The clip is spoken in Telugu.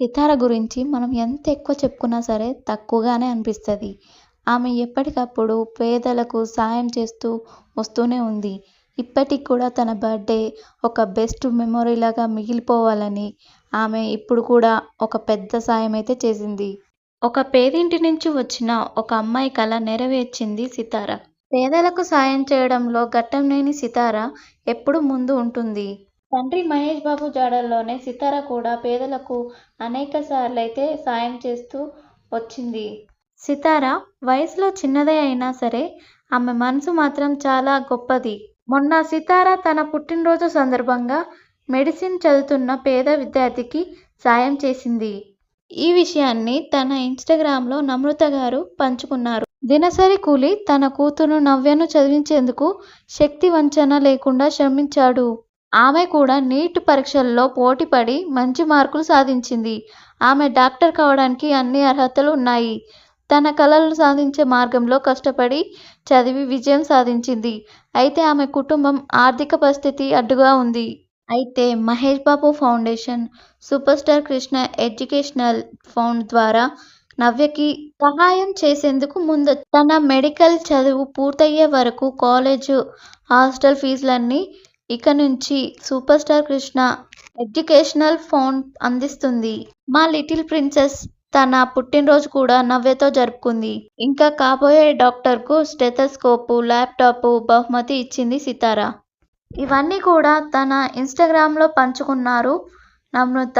సితార గురించి మనం ఎంత ఎక్కువ చెప్పుకున్నా సరే తక్కువగానే అనిపిస్తుంది. ఆమె ఎప్పటికప్పుడు పేదలకు సాయం చేస్తూ వస్తూనే ఉంది. ఇప్పటికి కూడా తన బర్త్డే ఒక బెస్ట్ మెమొరీలాగా మిగిలిపోవాలని ఆమె ఇప్పుడు కూడా ఒక పెద్ద సాయం అయితే చేసింది. ఒక పేదింటి నుంచి వచ్చిన ఒక అమ్మాయి కళ నెరవేర్చింది సితార. పేదలకు సాయం చేయడంలో ఘట్టం లేని సితార ఎప్పుడు ముందు ఉంటుంది. తండ్రి మహేష్ బాబు జాడల్లోనే సితార కూడా పేదలకు అనేక సార్లైతే సాయం చేస్తూ వచ్చింది. సితార వయసులో చిన్నదే అయినా సరే ఆమె మనసు మాత్రం చాలా గొప్పది. మొన్న సితార తన పుట్టినరోజు సందర్భంగా మెడిసిన్ చదువుతున్న పేద విద్యార్థికి సాయం చేసింది. ఈ విషయాన్ని తన ఇన్స్టాగ్రామ్లో నమ్రత గారు పంచుకున్నారు. దినసరి కూలి తన కూతురు నవ్యను చదివించేందుకు శక్తి వంచన లేకుండా శ్రమించాడు. ఆమె కూడా నీట్ పరీక్షల్లో పోటీపడి మంచి మార్కులు సాధించింది. ఆమె డాక్టర్ కావడానికి అన్ని అర్హతలు ఉన్నాయి. తన కలలు సాధించే మార్గంలో కష్టపడి చదివి విజయం సాధించింది. అయితే ఆమె కుటుంబం ఆర్థిక పరిస్థితి అడ్డుగా ఉంది. అయితే Mahesh Babu foundation super star Krishna educational foundation ద్వారా నవ్యకి సహాయం చేసేందుకు ముందు తన మెడికల్ చదువు పూర్తయ్యే వరకు కాలేజు హాస్టల్ ఫీజులన్నీ ఇక నుంచి super star Krishna educational phone అందిస్తుంది. మా లిటిల్ ప్రిన్సెస్ తన పుట్టినరోజు కూడా నవ్యతో జరుపుకుంది. ఇంకా కాబోయే డాక్టర్కు స్టెథోస్కోపు ల్యాప్టాప్ బహుమతి ఇచ్చింది సితార. ఇవన్నీ కూడా తన ఇన్స్టాగ్రామ్లో పంచుకున్నారు నమ్రత.